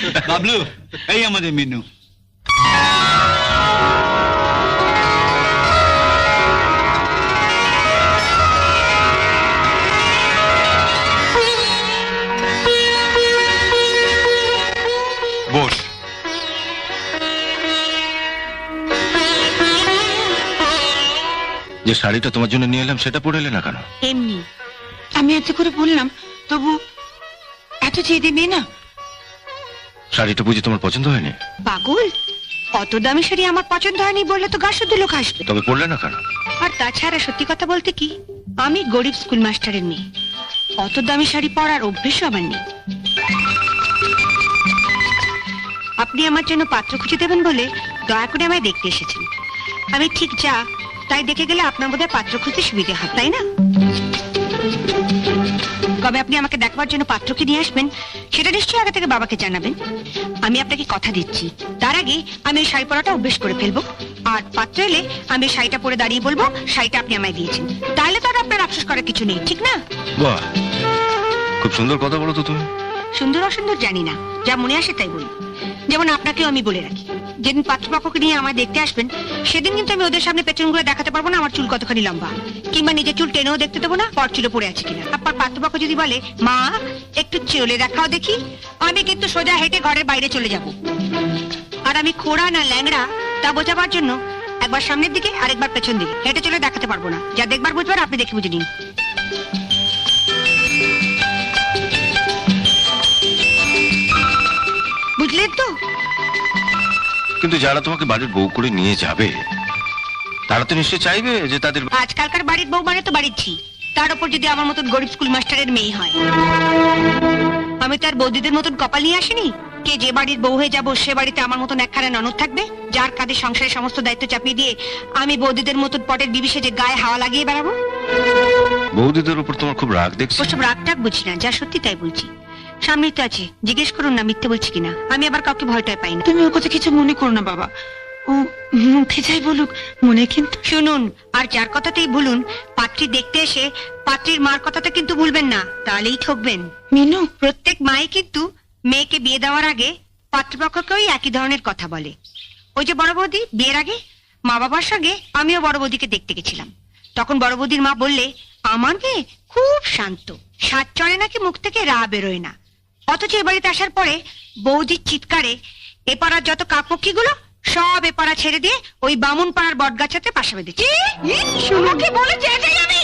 বাবলু এই আমাদের মিনু বস যে শাড়িটা তোমার জন্য নিয়ে এলাম সেটা পরে এলে না কেন? এমনি। আমি এত করে বললাম তবু এত চেয়ে মেয়ে না শাড়িটা বুঝি তোমার পছন্দ হয়নি? পাগল? অত দামি শাড়ি আমার পছন্দ হয়নি বললে তো গা শুদ্ধ লোক আসবে। তবে পরলে না কেন? আর তাছাড়া সত্যি কথা বলতে কি? আমি গরিব স্কুল মাস্টারের মেয়ে। অত দামি শাড়ি পরার অভ্যেসও আমার নেই। আপনি আমার জন্য পাত্র খুঁজে দেবেন বলে দয়া করে আমায় দেখতে এসেছেন। আমি ঠিক যা তাই দেখে গেলে আপনার বোধহয় পাত্র খুঁজতে সুবিধে হয় তাই না? কবে আপনি আমাকে দেখবার জন্য পাত্রকে নিয়ে আসবেন সেটা নিশ্চয়ই আগে থেকে বাবাকে জানাবেন। আমি আপনাকে কথা দিচ্ছি। তার আগে আমি এই শাড়ি পরাটা অভ্যেস করে ফেলব। আর পাত্র এলে আমি শাড়িটা পরে দাঁড়িয়ে বলব শাড়িটা আপনি আমায় দিয়েছেন। তাহলে তো আর আপনার আফসোস করার কিছু নেই ঠিক না? বাহ। খুব সুন্দর কথা বলো তো তুমি। সুন্দর অসুন্দর জানি না। যা মনে আসে তাই বলি। যেমন আপনাকেও আমি বলে রাখি। যেদিন পাত্রপক্ষকে নিয়ে আমায় দেখতে আসবেন, সেদিন কিন্তু আমি ওদের সামনে পেছন ঘুরে দেখাতে পারব না, আমার চুল কতখানি লম্বা। কিংবা নিজের চুল টেনেও দেখতে দেবো না, পর চুলে পড়ে আছে কিনা। আপনার পাত্রপক্ষ যদি বলে, মা, একটু চলে দেখাও দেখি, আমি কিন্তু সোজা হেঁটে ঘরের বাইরে চলে যাব। আর আমি খোড়া না ল্যাংড়া, তা বোঝাবার জন্য একবার সামনের দিকে, আরেকবার পেছন দিকে। হেঁটে চলে দেখাতে পারব না। যা দেখবার বুঝবার, আপনি দেখে বুঝে নিন। বুঝলেন তো? কিন্তু যারা তোমাকে বাড়ির বউ করে নিয়ে যাবে তারা তো নিশ্চয়ই চাইবে যে তাদের আজকালকার বাড়ির বউ মানে তো বাড়ির ছি তার উপর যদি আমার মতন গরিব স্কুল মাস্টারের মেয়ে হয়। আমি তার বৌদিদের মতন কপাল নিয়ে আসিনি? কে যে বাড়ির বউ হয়ে যাব সে বাড়িতে আমার মতন একখানা ননদ থাকবে? যার কাঁধে সংসারের সমস্ত দায়িত্ব চাপিয়ে দিয়ে আমি বৌদিদের মতন পটের বিবিসে যে গায়ে হাওয়া লাগিয়ে বেড়াবো? বৌদিদের উপর তোমার খুব রাগ দেখছি। ওসব রাগ টাগ বুঝি না যা সত্যি তাই বলছি। সামনেই তো আছে। জিজ্ঞেস করুন না মিথ্যে বলছি কিনা। আমি আবার কাউকে পাই না। তুমি ওর কথা কিছু মনে করো না বাবা। ও মুখে যাই বলুক মনে কিন্তু শুনুন আর যার কথাতেই ভুলুন পাত্রী দেখতে এসে পাত্রীর মার কথাটা কিন্তু ভুলবেন না তাহলেই ঠকবেন। মিনু? প্রত্যেক মাই কিন্তু মেয়েকে বিয়ে দেওয়ার আগে পাত্রপক্ষকেই একই ধরনের কথা বলে। ওই যে বড় বৌদি বিয়ের আগে মা বাবার সঙ্গে আমিও বড় বৌদিকে দেখতে গেছিলাম। তখন বড় বৌদির মা বললে আমার মেয়ে খুব শান্ত। সাত চড়ে নাকি মুখ থেকে রা বেরোয় না। অথচ এ বাড়িতে আসার পরে বৌদির চিৎকারে এ পাড়ার যত কাকপক্ষীগুলো সব এ পাড়া ছেড়ে দিয়ে ওই বামুন পাড়ার বটগাছাতে পাশে বেঁধেছে। শুনো বলে হ্যাঁ আমি